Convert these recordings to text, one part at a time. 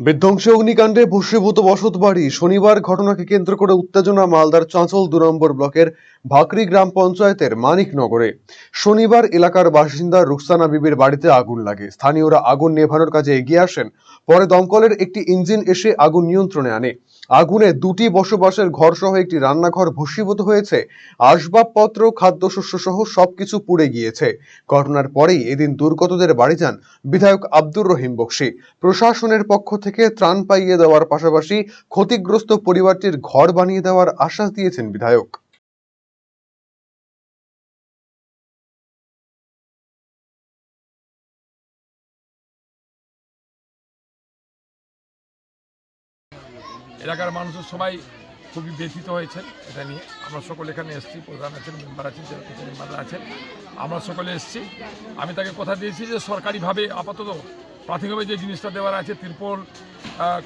বিধ্বংসী অগ্নিকাণ্ডে ভস্মীভূত বসত বাড়ি। শনিবার ঘটনাকে কেন্দ্র করে উত্তেজনা মালদার চাঁচল দু নম্বর ব্লকের ভাকরি গ্রাম পঞ্চায়েতের মানিকনগরে। শনিবার এলাকার বাসিন্দা রুকসানা বিবির বাড়িতে আগুন লাগে। স্থানীয়রা আগুন নেভানোর কাজে এগিয়ে আসেন, পরে দমকলের একটি ইঞ্জিন এসে আগুন নিয়ন্ত্রণে আনে। আগুনে দুটি বসবাসের ঘর সহ একটি রান্নাঘর ভস্মীভূত হয়েছে। আসবাবপত্র খাদ্যশস্য সহ সবকিছু পুড়ে গিয়েছে। ঘটনার পরেই এদিন দুর্গতদের বাড়ি যান বিধায়ক আব্দুর রহিম বক্সি। প্রশাসনের পক্ষ থেকে ত্রাণ পাইয়ে দেওয়ার পাশাপাশি ক্ষতিগ্রস্ত পরিবারটির ঘর বানিয়ে দেওয়ার আশ্বাস দিয়েছেন বিধায়ক। এলাকার মানুষের সবাই খুবই ব্যথিত হয়েছেন এটা নিয়ে। আমরা সকলে এখানে এসেছি, প্রধান আছেন মেম্বার আছেন মেম্বাররা আছেন। আমরা সকলে এসেছি। আমি তাকে কথা দিয়েছি যে সরকারিভাবে আপাতত প্রাথমিকভাবে যে জিনিসটা দেওয়ার আছে তিরপল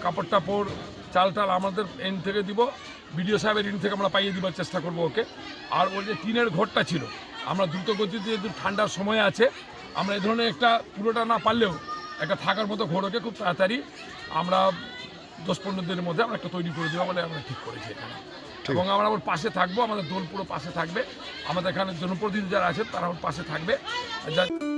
কাপড় টাপড় চাল টাল আমাদের এন থেকে দিব। বিডিও সাহেবের ঋণ থেকে আমরা পাইয়ে দেওয়ার চেষ্টা করব ওকে। আর ওর যে টিনের ঘরটা ছিল আমরা দ্রুত গতিতে যেহেতু ঠান্ডার সময় আছে আমরা এ ধরনের একটা পুরোটা না পারলেও একটা থাকার মতো ঘর ওকে খুব তাড়াতাড়ি আমরা দশ পনেরো দিনের মধ্যে আমরা একটা তৈরি করে দেবো বলে আমরা ঠিক করেছি এখানে। এবং আমরা ওর পাশে থাকব আমাদের দোল পুরো পাশে থাকবে। আমাদের এখানে জনপ্রতিনিধি যারা আছে তারা ওর পাশে থাকবে। যা-